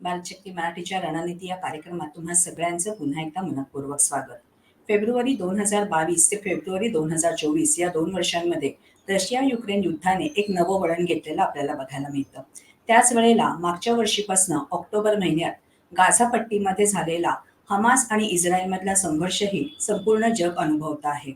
बालशक्ती मराठीच्या रणनीती या कार्यक्रमात तुम्हा सगळ्यांचं पुन्हा एकदा मनपूर्वक स्वागत. फेब्रुवारी दोन हजार बावीस ते फेब्रुवारी दोन हजार चोवीस या दोन वर्षांमध्ये रशिया युक्रेन युद्धाने एक नवं वळण घेतलेलं आपल्याला बघायला मिळतं. त्याच वेळेला मागच्या वर्षीपासून ऑक्टोबर महिन्यात गाझापट्टीमध्ये झालेला हमास आणि इस्रायलमधला संघर्षही संपूर्ण जग अनुभवत आहे.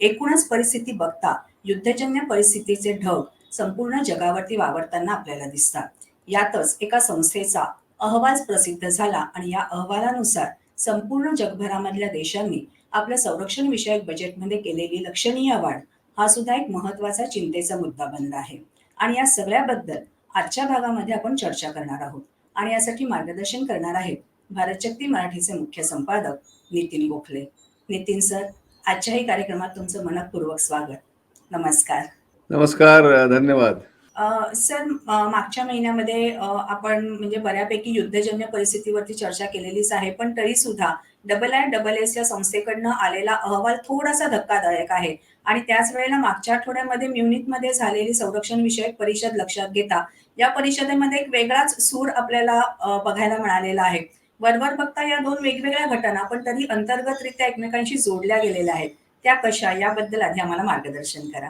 एकूणच परिस्थिती बघता युद्धजन्य परिस्थितीचे ढग संपूर्ण जगावरती वावरताना आपल्याला दिसतात. यातच एका संस्थेचा अहवाल प्रसिद्ध झाला आणि या अहवालानुसार संपूर्ण जगभरामधल्या देशांनी आपल्या संरक्षण विषयक बजेटमध्ये केलेली लक्षणीय वाढ हा सुद्धा एक महत्त्वाचा चिंतेचा मुद्दा बनला आहे. आणि या सगळ्याबद्दल आजच्या भागामध्ये आपण चर्चा करणार आहोत. आणि यासाठी मार्गदर्शन करणार आहेत भारतशक्ती मराठीचे मुख्य संपादक नितीन गोखले. नितीन सर आजच्याही कार्यक्रमात तुमचं मनपूर्वक स्वागत. नमस्कार. नमस्कार धन्यवाद. सर मागच्या महिन्यामध्ये आपण म्हणजे बऱ्यापैकी युद्धजन्य परिस्थितीवरती चर्चा केलेलीच आहे पण तरी सुद्धा डबल आय डबल एस या संस्थेकडनं आलेला अहवाल थोडासा धक्कादायक आहे. आणि त्याच वेळेला मागच्या आठवड्यामध्ये म्युनिकमध्ये झालेली संरक्षण विषयक परिषद लक्षात घेता या परिषदेमध्ये एक वेगळाच सूर आपल्याला बघायला मिळालेला आहे. वरवर बघता या दोन वेगवेगळ्या घटना पण तरी अंतर्गतरित्या एकमेकांशी जोडल्या गेलेल्या आहेत. त्या कशा? याबद्दल आधी आम्हाला मार्गदर्शन करा.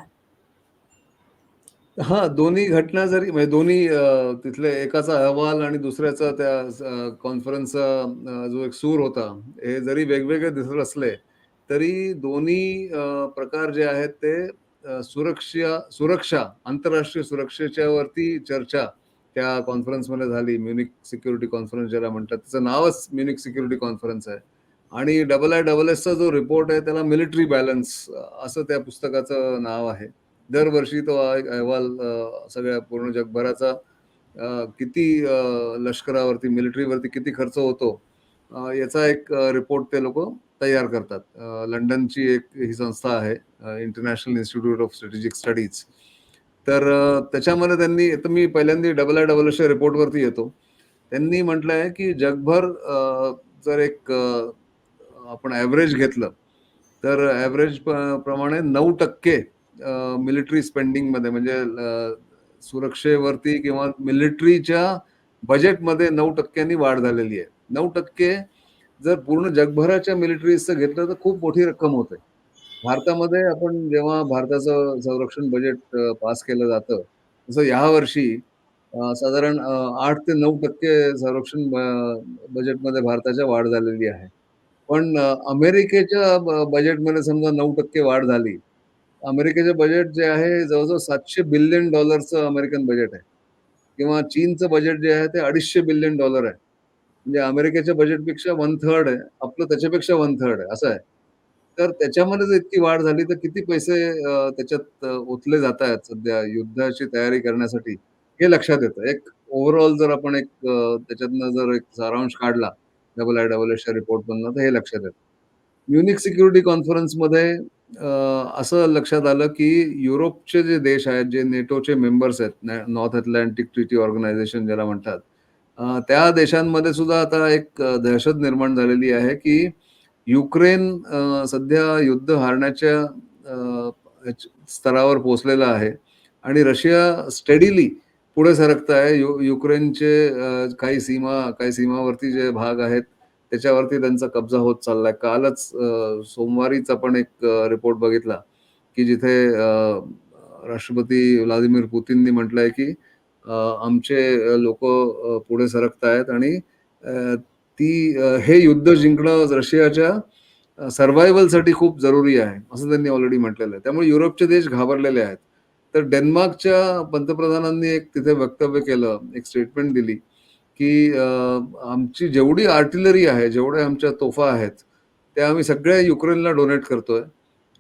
हा दोन्ही घटना जरी म्हणजे दोन्ही अ, तिथले एकाचा अहवाल आणि दुसऱ्याचा त्या कॉन्फरन्सचा अ, जो एक सूर होता हे जरी वेगवेगळे दिसत असले तरी दोन्ही अ, प्रकार जे आहेत ते अ, सुरक्षा सुरक्षा आंतरराष्ट्रीय सुरक्षेच्या वरती चर्चा त्या कॉन्फरन्समध्ये झाली. म्युनिक सिक्युरिटी कॉन्फरन्स ज्याला म्हणतात त्याचं नावच म्युनिक सिक्युरिटी कॉन्फरन्स आहे. आणि डबल आय डबल एसचा जो रिपोर्ट आहे त्याला मिलिटरी बॅलन्स असं त्या पुस्तकाचं नाव आहे. दरवर्षी तो एक अहवाल सगळ्या पूर्ण जगभराचा किती लष्करावरती मिलिटरीवरती किती खर्च होतो याचा एक रिपोर्ट ते लोक तयार करतात. लंडनची एक ही संस्था आहे International Institute of Strategic Studies तर त्याच्यामध्ये त्यांनी तर मी पहिल्यांदा डबल आय डबल एसच्या रिपोर्टवरती येतो. त्यांनी म्हटलं आहे की जगभर जर एक आपण ॲव्हरेज घेतलं तर ॲव्हरेज प्रमाणे नऊ टक्के मिलिटरी स्पेंडिंगमध्ये म्हणजे सुरक्षेवरती किंवा मिलिटरीच्या बजेटमध्ये नऊ टक्क्यांनी वाढ झालेली आहे. नऊ टक्के जर पूर्ण जगभराच्या मिलिटरीचं घेतलं तर खूप मोठी रक्कम होते. भारतामध्ये आपण जेव्हा भारताचं संरक्षण बजेट पास केलं जातं तसं यावर्षी साधारण आठ ते नऊ टक्के संरक्षण बजेटमध्ये भारताच्या वाढ झालेली आहे. पण अमेरिकेच्या बजेटमध्ये समजा नऊ टक्के वाढ झाली अमेरिकेचे बजेट जे आहे जवळजवळ सातशे बिलियन डॉलरचं अमेरिकन बजेट आहे. किंवा चीनचं बजेट जे आहे ते अडीचशे बिलियन डॉलर आहे. म्हणजे अमेरिकेच्या बजेटपेक्षा वन थर्ड आहे. आपलं त्याच्यापेक्षा वन थर्ड आहे. असं आहे. तर त्याच्यामध्ये जर इतकी वाढ झाली तर किती पैसे त्याच्यात ओतले जात आहेत सध्या युद्धाची तयारी करण्यासाठी? हे लक्षात येतं. एक ओव्हरऑल जर आपण एक त्याच्यातनं जर एक सारांश काढला डबल आय डबल एसच्या रिपोर्टमधनं तर हे लक्षात येतं. म्युनिक सिक्युरिटी कॉन्फरन्समध्ये अ, असं लक्षात आलं की युरोपचे जे देश आहेत जे नेटोचे मेंबर्स आहेत नॉर्थ अटलांटिक ट्रिटी ऑर्गनायझेशन ज्याला म्हणतात अ, त्या देशांमध्ये सुद्धा आता एक अ, दहशत निर्माण झालेली आहे की युक्रेन अ, सध्या युद्ध हारण्याच्या अ, ह्याच- स्तरावर पोहोचलेला आहे आणि रशिया स्टेडीली पुढे सरकत आहे यु युक्रेनचे अ, काही सीमा काही सीमावर्ती जे भाग आहेत त्याच्यावरती त्यांचा कब्जा होत चाललाय. कालच सोमवारीचा पण एक रिपोर्ट बघितला की जिथे राष्ट्रपती व्लादिमीर पुतीननी म्हटलंय की आमचे लोक पुढे सरकत आहेत आणि ती हे युद्ध जिंकणं रशियाच्या सर्व्हायवलसाठी खूप जरुरी आहे असं त्यांनी ऑलरेडी म्हटलेलं आहे. त्यामुळे युरोपचे देश घाबरलेले आहेत. तर डेन्मार्कच्या पंतप्रधानांनी एक तिथे वक्तव्य केलं एक स्टेटमेंट दिली की आमची जेवढी आर्टिलरी आहे जेवढ्या आमच्या तोफा आहेत त्या आम्ही सगळ्या युक्रेनला डोनेट करतोय.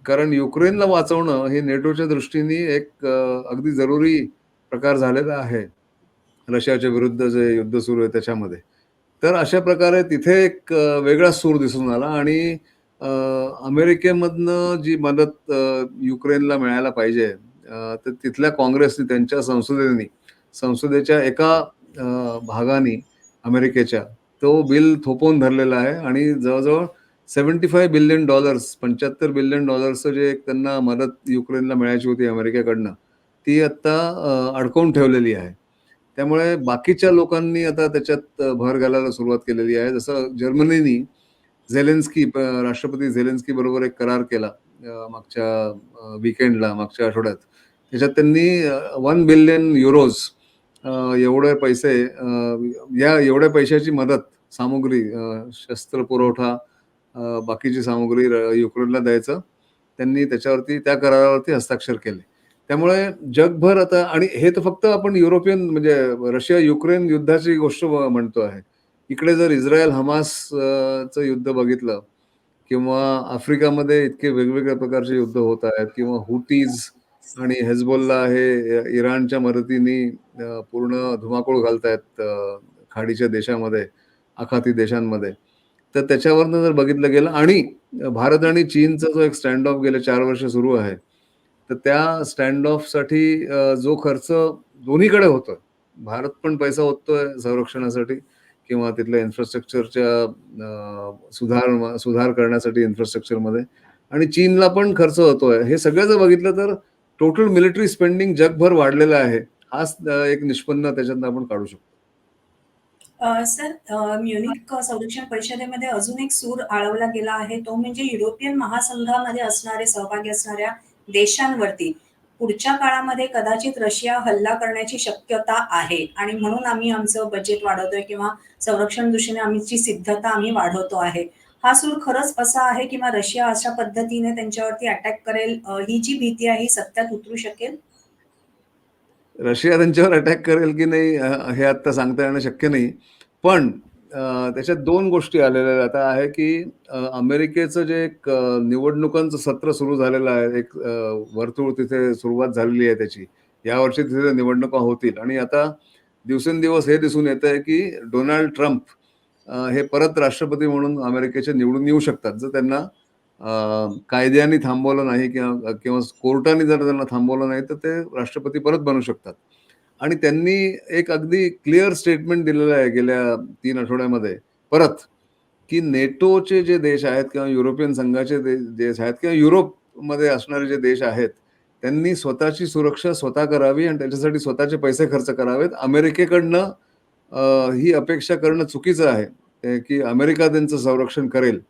कारण युक्रेनला वाचवणं हे नेटोच्या दृष्टीने एक अगदी जरुरी प्रकार झालेला आहे. रशियाच्या विरुद्ध जे युद्ध सुरू आहे त्याच्यामध्ये. तर अशा प्रकारे तिथे एक वेगळा सूर दिसून आला आणि अमेरिकेमधनं जी मदत युक्रेनला मिळायला पाहिजे तर तिथल्या काँग्रेसने त्यांच्या संसदेने संसदेच्या एका भागाने अमेरिकेच्या तो बिल थोपवून धरलेला आहे आणि जवळजवळ सेव्हन्टी फाय बिलियन डॉलर्स पंच्याहत्तर बिलियन डॉलर्सचं जे एक त्यांना मदत युक्रेनला मिळायची होती अमेरिकेकडनं ती आत्ता अडकवून ठेवलेली आहे. त्यामुळे बाकीच्या लोकांनी आता त्याच्यात भर घालायला सुरुवात केलेली आहे. जसं जर्मनीनी झेलेन्स्की प- राष्ट्रपती झेलेन्स्की बरोबर एक करार केला मागच्या विकेंडला मागच्या आठवड्यात. त्याच्यात त्यांनी वन बिलियन युरोज एवढे पैसे या एवढ्या पैशाची मदत सामुग्री शस्त्र पुरवठा बाकीची सामुग्री युक्रेनला द्यायचं. त्यांनी त्याच्यावरती त्या करारावरती हस्ताक्षर केले. त्यामुळे जगभर आता आणि हे तर फक्त आपण युरोपियन म्हणजे रशिया युक्रेन युद्धाची गोष्ट म्हणतो आहे. इकडे जर इस्रायल हमासचं युद्ध बघितलं किंवा आफ्रिकामध्ये इतके वेगवेगळ्या प्रकारचे युद्ध होत आहेत किंवा हुटीज आणि हेजबोलला हे इराणच्या मदतीने पूर्ण धुमाकूळ घालतायत आहेत खाडीच्या देशामध्ये आखाती देशांमध्ये. तर त्याच्यावरनं जर बघितलं गेलं आणि भारत आणि चीनचा जो एक स्टँड ऑफ गेले चार वर्ष सुरू आहे तर त्या स्टँड ऑफसाठी जो खर्च दोन्हीकडे होतोय. भारत पण पैसा ओततोय संरक्षणासाठी किंवा तिथल्या इन्फ्रास्ट्रक्चरच्या सुधार सुधार करण्यासाठी इन्फ्रास्ट्रक्चरमध्ये आणि चीनला पण खर्च होतोय. हे सगळं जर बघितलं तर टोटल मिलिटरी स्पेंडिंग जगभर वाढलेलं आहे. हाच एक निष्पन्न त्याच्यातनं आपण काढू शकतो. सर म्युनिक संरक्षण परिषदेमध्ये अजून एक सूर आळवला गेला आहे. तो म्हणजे युरोपियन महासंघामध्ये असणारे सहभागी असणाऱ्या देशांवरती. पुढच्या काळामध्ये कदाचित रशिया हल्ला करण्याची शक्यता आहे. आणि म्हणून आम्ही आमचं बजेट वाढवतोय किंवा संरक्षण दृष्टीने आमची सिद्धता आम्ही वाढवतो आहे. हा सूर खरंच असा आहे किंवा रशिया अशा पद्धतीने त्यांच्यावरती अटॅक करेल ही जी भीती आहे ही सत्यात उतरू शकेल? रशिया त्यांच्यावर अटॅक करेल की नाही हे आता सांगता येणं शक्य नाही. पण त्याच्यात दोन गोष्टी आलेल्या आहेत. आता आहे की अमेरिकेचं जे एक निवडणुकांचं सत्र सुरू झालेलं आहे एक वर्तुळ तिथे सुरुवात झालेली आहे त्याची. यावर्षी तिथे निवडणुका होतील. आणि आता दिवसेंदिवस हे दिसून येत आहे की डोनाल्ड ट्रम्प हे परत राष्ट्रपती म्हणून अमेरिकेचे निवडून येऊ शकतात. जर त्यांना कायद्याने थांबवलं नाही किंवा किंवा कोर्टाने जर त्यांना थांबवलं नाही तर ते राष्ट्रपती परत बनू शकतात. आणि त्यांनी एक अगदी क्लिअर स्टेटमेंट दिलेलं आहे गेल्या तीन आठवड्यामध्ये परत की नेटोचे जे देश आहेत किंवा युरोपियन संघाचे देश आहेत किंवा युरोपमध्ये असणारे जे देश आहेत त्यांनी स्वतःची सुरक्षा स्वतः करावी आणि त्याच्यासाठी स्वतःचे पैसे खर्च करावेत. अमेरिकेकडनं ही अपेक्षा करणं चुकीचं आहे की अमेरिका त्यांचं संरक्षण करेल.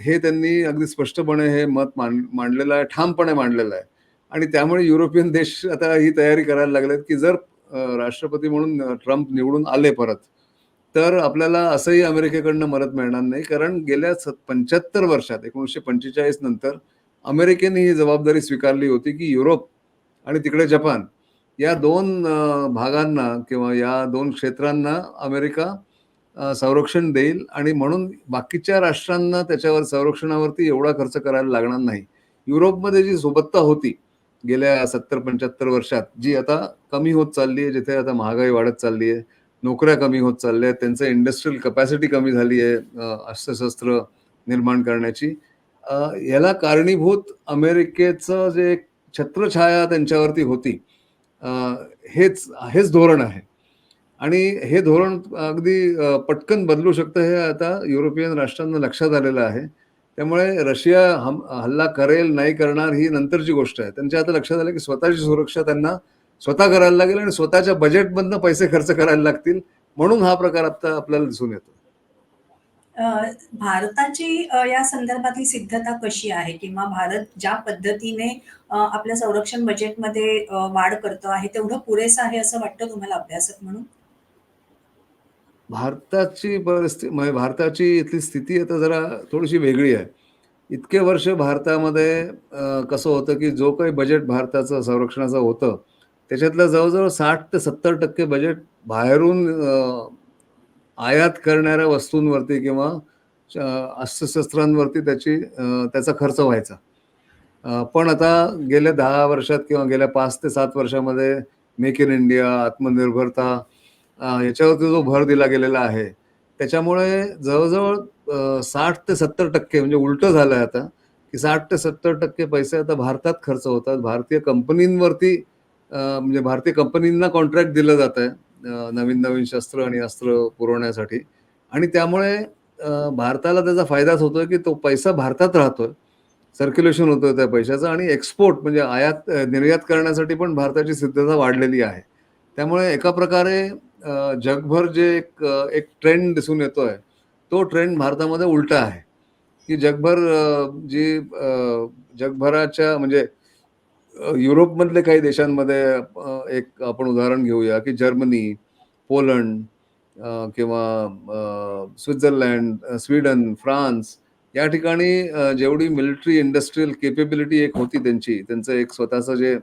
हे त्यांनी अगदी स्पष्टपणे हे मत मान मांडलेलं आहे ठामपणे मांडलेलं आहे. आणि त्यामुळे युरोपियन देश आता ही तयारी करायला लागलेत की जर राष्ट्रपती म्हणून ट्रम्प निवडून आले परत तर आपल्याला असंही अमेरिकेकडनं मदत मिळणार नाही. कारण गेल्या पंच्याहत्तर वर्षात एकोणीसशे पंचेचाळीस नंतर अमेरिकेने ही जबाबदारी स्वीकारली होती की युरोप आणि तिकडे जपान या दोन भागांना किंवा या दोन क्षेत्रांना अमेरिका संरक्षण देईल आणि म्हणून बाकीच्या राष्ट्रांना त्याच्यावर संरक्षणावरती एवढा खर्च करायला लागणार नाही. युरोपमध्ये जी सोबतता होती गेल्या सत्तर पंच्याहत्तर वर्षात जी आता कमी होत चालली आहे जिथे आता महागाई वाढत चालली आहे नोकऱ्या कमी होत चालल्या आहेत त्यांचं इंडस्ट्रियल कपॅसिटी कमी झाली आहे अस्त्रशस्त्र निर्माण करण्याची याला कारणीभूत अमेरिकेचं जे छत्रछाया त्यांच्यावरती होती हेच हेच धोरण आहे. आणि हे धोरण अगदी पटकन बदलू शकतं हे आता युरोपियन राष्ट्रांना लक्षात आलेलं आहे. त्यामुळे रशिया हम हल्ला करेल नाही करणार ही नंतरची गोष्ट आहे. त्यांच्या आता लक्षात आलं की स्वतःची सुरक्षा त्यांना स्वतः करायला लागेल आणि स्वतःच्या बजेटमधनं पैसे खर्च करायला लागतील. म्हणून हा प्रकार आता आपल्याला दिसून येतो भारताची या संदर्भातली सिद्धता कशी आहे? किंवा भारत ज्या पद्धतीने आपल्या संरक्षण बजेटमध्ये वाढ करतो आहे तेवढं पुरेसं आहे असं वाटतं तुम्हाला अभ्यासक म्हणून? भारताची परिस्थिती म्हणजे भारताची इथली स्थिती आता जरा थोडीशी वेगळी आहे. इतके वर्ष भारतामध्ये कसं होतं की जो काही बजेट भारताचं संरक्षणाचं होतं त्याच्यातलं जवळजवळ साठ ते सत्तर टक्के बजेट बाहेरून आयात करणाऱ्या वस्तूंवरती किंवा अस्त्रशस्त्रांवरती त्याची त्याचा खर्च व्हायचा. पण आता गेल्या दहा वर्षात किंवा गेल्या पाच ते सात वर्षामध्ये मेक इन इंडिया आत्मनिर्भरता याच्यावरती जो भर दिला गेलेला आहे त्याच्यामुळे जवळजवळ साठ ते सत्तर टक्के म्हणजे उलटं झालं आहे आता की साठ ते सत्तर टक्के पैसे आता भारतात खर्च होतात. भारतीय कंपनींवरती म्हणजे भारतीय कंपनींना कॉन्ट्रॅक्ट दिलं जात आहे नवीन नवीन शस्त्र आणि अस्त्र पुरवण्यासाठी. आणि त्यामुळे भारताला त्याचा फायदाच होतोय की तो पैसा भारतात राहतोय. सर्क्युलेशन होतं त्या पैशाचं आणि एक्सपोर्ट म्हणजे आयात निर्यात करण्यासाठी पण भारताची सिद्धता वाढलेली आहे. त्यामुळे एका प्रकारे जगभर जे एक एक ट्रेंड दिसून येतोय, तो ट्रेंड भारतामध्ये उलटा आहे, की जगभर जी जगभराच्या म्हणजे युरोपमधले काही देशांमध्ये एक आपण उदाहरण घेऊया, की जर्मनी, पोलंड किंवा स्वित्झर्लँड स्वित्झर्लंड, स्वीडन, फ्रान्स या ठिकाणी जेवढी मिलिटरी इंडस्ट्रियल केपेबिलिटी एक होती त्यांची, त्यांचं एक स्वतःचं जे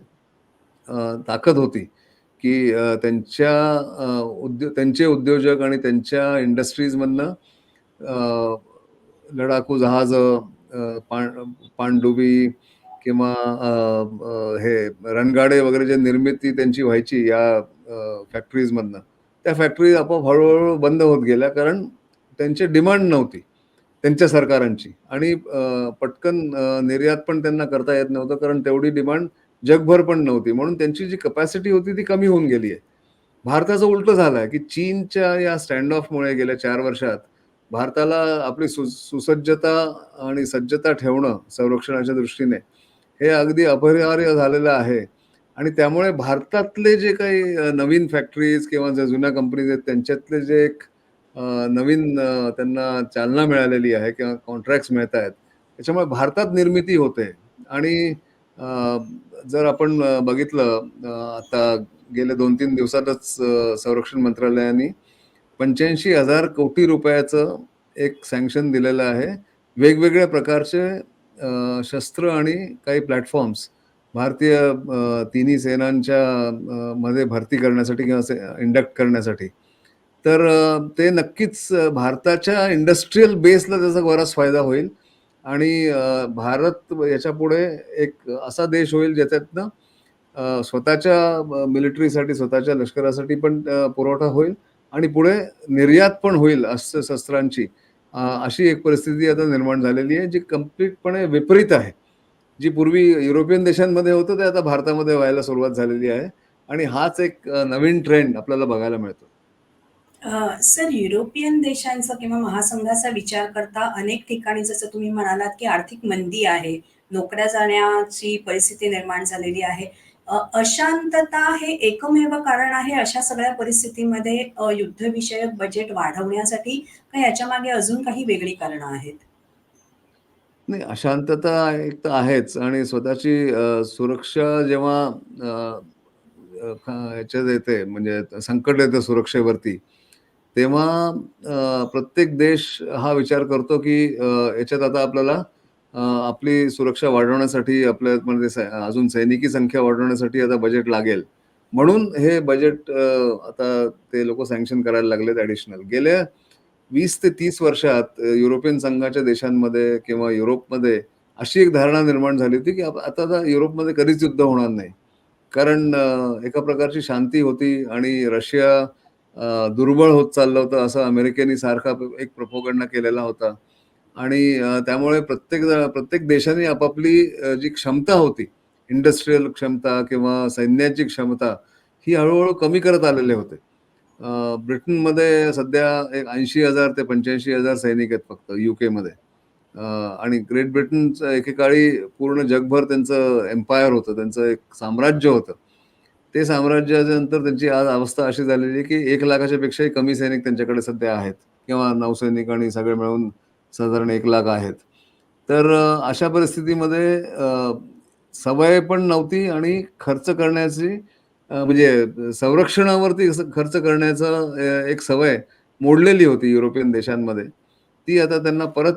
ताकद होती, की त्यांच्या उद्यो त्यांचे उद्योजक आणि त्यांच्या इंडस्ट्रीजमधनं लडाखू जहाज जहाजं, अ, पाण पाणडुबी किंवा हे रणगाडे वगैरे जे निर्मिती त्यांची व्हायची या फॅक्टरीजमधनं, त्या फॅक्टरीज आपोआप हळूहळू बंद होत गेल्या. कारण त्यांची डिमांड नव्हती, त्यांच्या सरकारांची आणि पटकन निर्यात पण त्यांना करता येत नव्हतं, कारण तेवढी डिमांड जगभर पण नव्हती. म्हणून त्यांची जी कपॅसिटी होती ती कमी होऊन गेली आहे. भारताचं उलटं झालं आहे की चीनच्या या स्टँड ऑफमुळे गेल्या चार वर्षात भारताला आपली सु सुसज्जता आणि सज्जता ठेवणं संरक्षणाच्या दृष्टीने, हे अगदी अपरिहार्य झालेलं आहे आणि त्यामुळे भारतातले जे काही नवीन फॅक्टरीज किंवा ज्या जुन्या कंपनीज आहेत, त्यांच्यातले जे एक नवीन त्यांना चालना मिळालेली आहे किंवा कॉन्ट्रॅक्ट्स आहेत त्याच्यामुळे भारतात निर्मिती होते आणि जर आपण बघितलं आता गेल्या 2-3 दिवसातच संरक्षण मंत्रालयाने 85,000 कोटी रुपयाचं एक सँक्शन दिलेलं आहे. वेगवेगळ्या प्रकारचे शस्त्र आणि काही प्लॅटफॉर्म्स भारतीय तिन्ही सेनांच्या मध्ये भरती करण्यासाठी किंवा इंडक्ट करण्यासाठी. तर ते नक्कीच भारताच्या इंडस्ट्रियल बेसला त्याचा बराच फायदा होईल आणि भारत याच्यापुढे एक असा देश होईल ज्याच्यातनं स्वतःच्या मिलिटरीसाठी, स्वतःच्या लष्करासाठी पण पुरवठा होईल आणि पुढे निर्यात पण होईल अस्त्र-शस्त्रांची. अशी एक परिस्थिती आता निर्माण झालेली आहे, जी कंप्लीटपणे विपरीत आहे. जी पूर्वी युरोपियन देशांमध्ये होतं, ते आता भारतामध्ये व्हायला सुरुवात झालेली आहे आणि हाच एक नवीन ट्रेंड आपल्याला बघायला मिळतो. सर युरोपियन देशांचा किंवा महासंघाचा विचार करता अनेक ठिकाणी जसं तुम्ही म्हणालात, की आर्थिक मंदी आहे, नोकऱ्या जाण्याची परिस्थिती निर्माण झालेली आहे. अशांतता हे एकमेव कारण आहे अशा सगळ्या परिस्थितीमध्ये युद्धविषयक बजेट वाढवण्यासाठी का याच्यामागे अजून काही वेगळी कारणं आहेत? नाही, अशांतता एक तर आहेच आणि स्वतःची सुरक्षा जेव्हा ह्याच्यात येते म्हणजे संकट येतं सुरक्षेवरती, तेव्हा प्रत्येक देश हा विचार करतो, की याच्यात आता आपल्याला आपली सुरक्षा वाढवण्यासाठी आपल्यामध्ये म्हणजे अजून सैनिकी संख्या वाढवण्यासाठी आता बजेट लागेल. म्हणून हे बजेट आता ते लोक सँक्शन करायला लागलेत ॲडिशनल. गेल्या वीस ते तीस वर्षात युरोपियन संघाच्या देशांमध्ये किंवा युरोपमध्ये अशी एक धारणा निर्माण झाली होती, की आता आता युरोपमध्ये कधीच युद्ध होणार नाही. कारण एका प्रकारची शांती होती आणि रशिया दुर्बळ होत चाललं होतं, असं अमेरिकेने सारखा एक प्रपोगंडा केलेला होता आणि त्यामुळे प्रत्येक ज प्रत्येक देशाने आपापली जी क्षमता होती, इंडस्ट्रियल क्षमता किंवा सैन्याची क्षमता, ही हळूहळू कमी करत आलेले होते. ब्रिटनमध्ये सध्या एक ऐंशी हजार ते 85,000 सैनिक आहेत फक्त यू केमध्ये आणि ग्रेट ब्रिटनचं एकेकाळी पूर्ण जगभर त्यांचं एम्पायर होतं, त्यांचं एक साम्राज्य होतं. ते साम्राज्याच्या नंतर त्यांची आज अवस्था अशी झालेली आहे, की 1,00,000च्या पेक्षाही कमी सैनिक त्यांच्याकडे सध्या आहेत किंवा नौसैनिक आणि सगळे मिळून साधारण एक लाख आहेत. तर अशा परिस्थितीमध्ये सवय पण नव्हती आणि खर्च करण्याची म्हणजे संरक्षणावरती खर्च करण्याचा एक सवय मोडलेली होती युरोपियन देशांमध्ये. ती आता त्यांना परत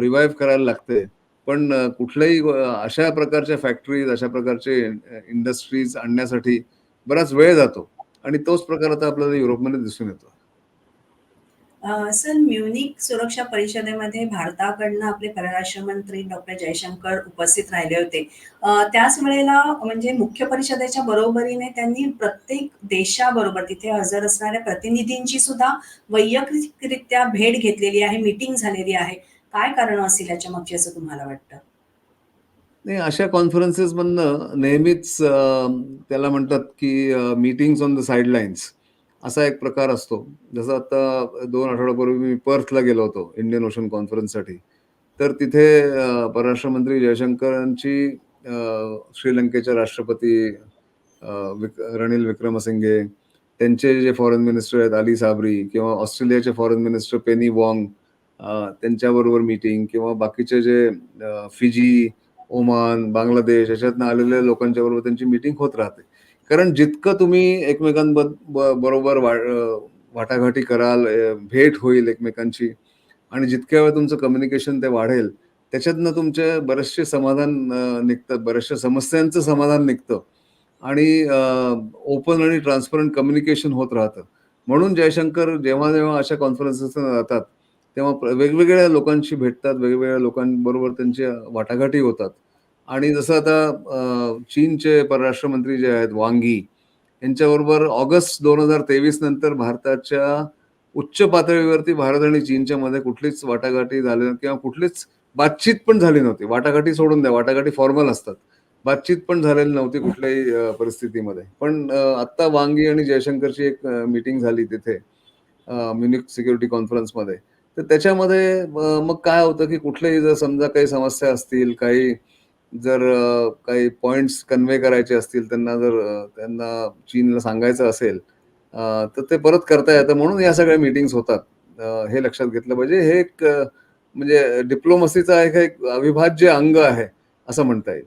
रिवाईव्ह करायला लागते. पण कुठल्याही अशा प्रकारच्या फॅक्टरीज, अशा प्रकारचे इंडस्ट्रीज आणण्यासाठी बराच वेळ जातो आणि तोच प्रकार आता आपल्याला युरोपमध्ये दिसून येतो. सर म्युनिक सुरक्षा परिषदेमध्ये भारताकडनं आपले परराष्ट्र मंत्री डॉक्टर जयशंकर उपस्थित राहिले होते. त्याच वेळेला म्हणजे मुख्य परिषदेच्या बरोबरीने त्यांनी प्रत्येक देशाबरोबर तिथे हजर असणाऱ्या प्रतिनिधींची सुद्धा वैयक्तिकरित्या भेट घेतलेली आहे, मीटिंग झालेली आहे. काय कारण असेल याच्या मागची असं तुम्हाला वाटतं? नाही, अशा कॉन्फरन्सेसमधनं नेहमीच त्याला म्हणतात, की मीटिंग्स ऑन द साइडलाईन्स असा एक प्रकार असतो. जसं आता दोन आठवड्यापूर्वी मी पर्थला गेलो होतो इंडियन ओशन कॉन्फरन्ससाठी. तर तिथे परराष्ट्र मंत्री जयशंकरांची श्रीलंकेच्या राष्ट्रपती विक रणील विक्रमसिंघे त्यांचे जे फॉरेन मिनिस्टर आहेत अली साबरी किंवा ऑस्ट्रेलियाचे फॉरेन मिनिस्टर पेनी वॉंग त्यांच्याबरोबर मीटिंग किंवा बाकीचे जे फिजी ओमान बांगलादेश याच्यातनं आलेल्या लोकांच्या बरोबर त्यांची मीटिंग होत राहते कारण जितकं तुम्ही एकमेकांबरोबर वाटाघाटी कराल भेट होईल एकमेकांची आणि जितक्या वेळ तुमचं कम्युनिकेशन ते वाढेल त्याच्यातनं तुमचे बरेचसे समाधान निघतात बऱ्याचशा समस्यांचं समाधान निघतं आणि ओपन आणि ट्रान्सपरंट कम्युनिकेशन होत राहतं. म्हणून जयशंकर जेव्हा जेव्हा अशा कॉन्फरन्सेस जातात तेव्हा वेगवेगळ्या लोकांशी भेटतात वेगवेगळ्या लोकांबरोबर त्यांच्या वाटाघाटी होतात. आणि जसं आता अ, चीनचे परराष्ट्र मंत्री जे आहेत वांगी यांच्याबरोबर ऑगस्ट दोन हजार तेवीस नंतर भारताच्या उच्च पातळीवरती भारत आणि चीनच्या मध्ये कुठलीच वाटाघाटी झाली नव्हती किंवा कुठलीच बातचीत पण झाली नव्हती. वाटाघाटी सोडून द्या वाटाघाटी फॉर्मल असतात. बातचीत पण झालेली नव्हती कुठल्याही अ, परिस्थितीमध्ये. पण अ, आत्ता वांगी आणि जयशंकरची एक मीटिंग झाली तिथे अ, म्युनिक सिक्युरिटी कॉन्फरन्समध्ये. तर त्याच्यामध्ये अ, मग काय होतं की कुठल्याही जर समजा काही समस्या असतील काही जर काही पॉइंट्स कन्वे करायचे असतील त्यांना जर त्यांना चीनला सांगायचं असेल तर ते परत करता येतं म्हणून या सगळ्या मीटिंग्स होतात. हे लक्षात घेतलं पाहिजे. हे एक म्हणजे डिप्लोमसीचा एक एक अविभाज्य अंग आहे असं म्हणता येईल.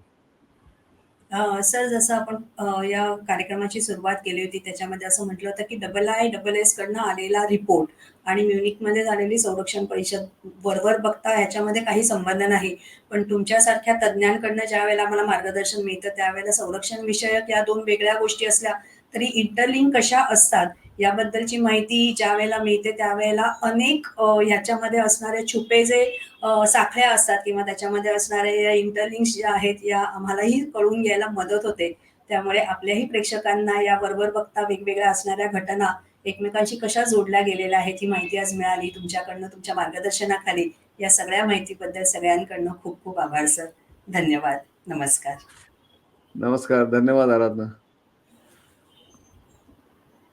सर जसं आपण या कार्यक्रमाची सुरुवात केली होती त्याच्यामध्ये असं म्हटलं होतं की डबल आय डबल एस कडनं आलेला रिपोर्ट आणि म्युनिकमध्ये झालेली संरक्षण परिषद वरवर बघता ह्याच्यामध्ये काही संबंध नाही. पण तुमच्यासारख्या तज्ज्ञांकडनं ज्या वेळेला मला मार्गदर्शन मिळतं त्यावेळेला संरक्षण विषयक या दोन वेगळ्या गोष्टी असल्या तरी इंटरलिंक कशा असतात याबद्दलची माहिती ज्या वेळेला मिळते त्यावेळेला अनेक ह्याच्यामध्ये असणारे छुपे जे साखळ्या असतात किंवा त्याच्यामध्ये असणाऱ्या या इंटरलिंक्स ज्या आहेत या आम्हालाही कळून घ्यायला मदत होते. त्यामुळे आपल्याही प्रेक्षकांना या बरोबर बघता वेगवेगळ्या असणाऱ्या घटना एकमेकांशी कशा जोडल्या गेलेल्या आहेत ही माहिती आज मिळाली. तुमच्याकडनं तुमच्या मार्गदर्शनाखाली या सगळ्या माहितीबद्दल सगळ्यांकडनं खूप खूप आभार सर. धन्यवाद. नमस्कार. नमस्कार. धन्यवाद आराधना.